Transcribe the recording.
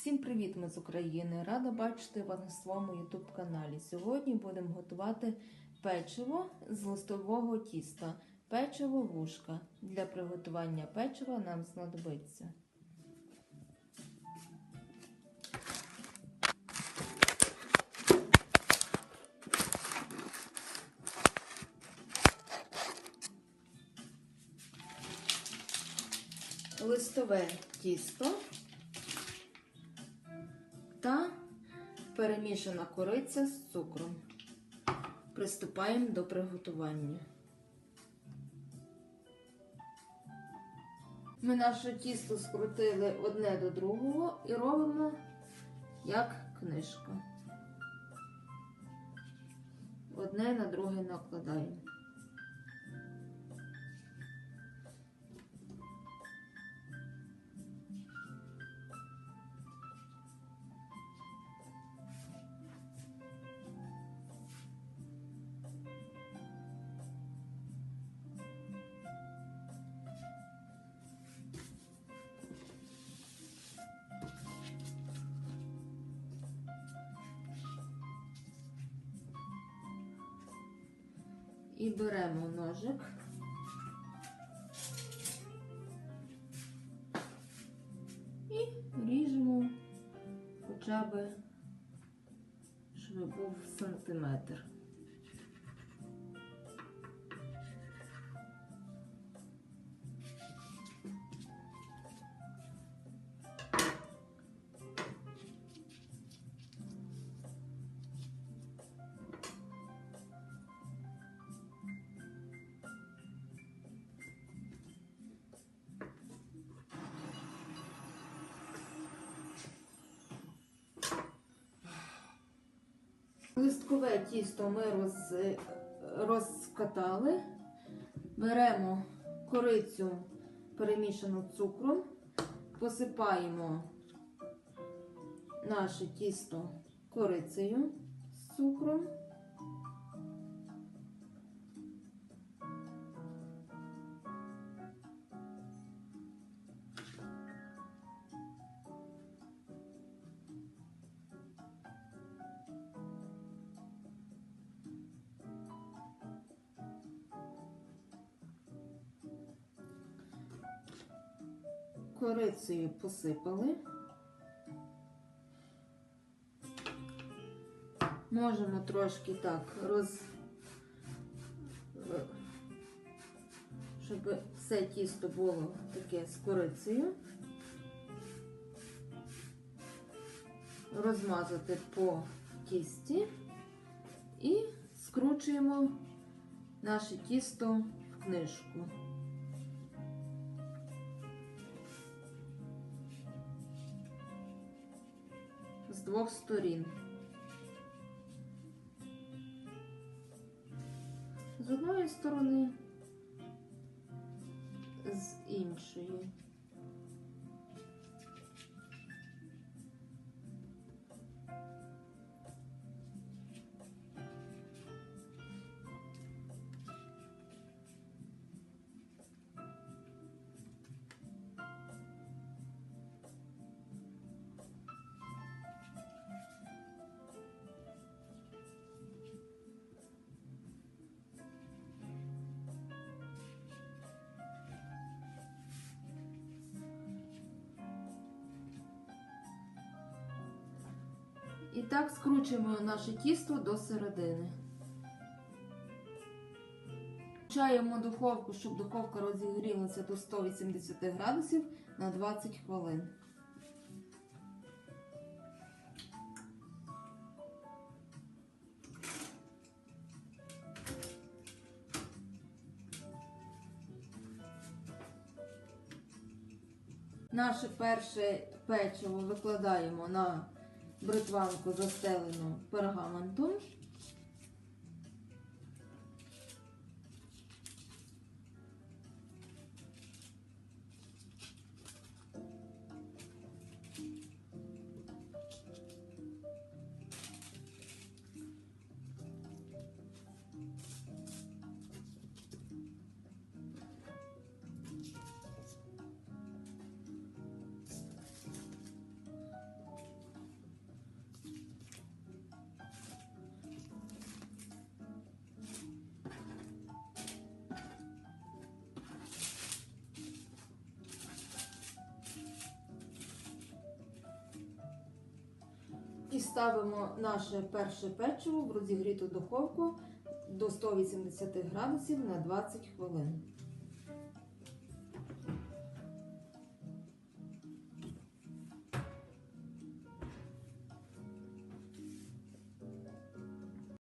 Всім привіт, ми з України! Рада бачити вас на своєму YouTube каналі. Сьогодні будемо готувати печиво з листового тіста, печиво вушка. Для приготування печива нам знадобиться листове тісто та перемішана кориця з цукром. Приступаємо до приготування. Ми наше тісто скрутили одне до другого і робимо як книжка. Одне на друге накладаємо. І беремо ножик. І ріжемо хоча б, щоб був сантиметр. Листкове тісто ми роз, розкатали. Беремо корицю перемішану цукром, посипаємо наше тісто корицею з цукром. Корицею посипали. Можемо трошки так роз, щоб все тісто було таке з корицею. Розмазати по тісті і скручуємо наше тісто в книжку. Двох сторін. З одної сторони, з іншої. І так скручуємо наше тісто до середини. Включаємо духовку, щоб духовка розігрілася до 180 градусів на 20 хвилин. Наше перше печиво викладаємо на бритванку застелену пергаментом. І ставимо наше перше печиво в розігріту духовку до 180 градусів на 20 хвилин.